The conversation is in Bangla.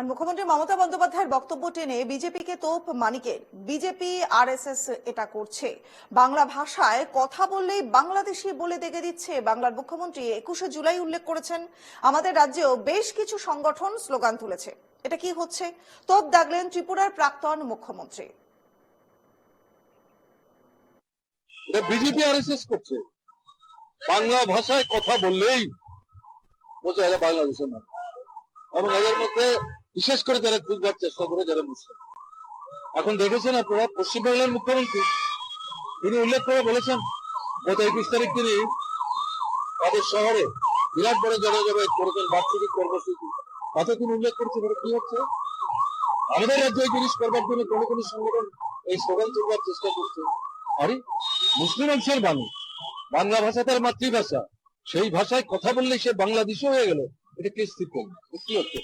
আর মুখ্যমন্ত্রী মমতা বন্দ্যোপাধ্যায়ের বক্তব্য টেনে বিজেপিকে তোপ মানিকের। বিজেপি, আরএসএস এটা করছে। বাংলা ভাষায় কথা বললেই বাংলাদেশি বলে দেখে দিচ্ছে। বাংলার মুখ্যমন্ত্রী একুশে জুলাই উল্লেখ করেছেন, আমাদের রাজ্যেও বেশ কিছু সংগঠন স্লোগান তুলেছে। এটা কি হচ্ছে? তোপ দাগলেন ত্রিপুরার প্রাক্তন মুখ্যমন্ত্রী। বিজেপি আর করছে। বাংলা ভাষায় কথা বললেই বোঝা বাংলাদেশের না এবং এদের মধ্যে বিশেষ করে যারা খুঁজবার চেষ্টা করে যারা মুসলিম। এখন দেখেছেন আপনারা পশ্চিমবাংলার মুখ্যমন্ত্রী, তিনি উল্লেখ করে বলেছেন, গত একুশ তারিখ তিনি তাদের শহরে বিরাট বড় জনজমায়েত করেছেন বার্ষিক কর্মসূচি। তাতে তিনি উল্লেখ করেছেন কি হচ্ছে? আমাদের রাজ্যে এই জিনিস করবার জন্য কোনো কোনো সংগঠন এই স্লোগান তুলবার চেষ্টা করছে। আরে, মুসলিম অংশের মানুষ, বাংলা ভাষা তার মাতৃভাষা। সেই ভাষায় কথা বললে সে বাংলাদেশও হয়ে গেল। এটা কে স্থির করবে? এ কি হচ্ছে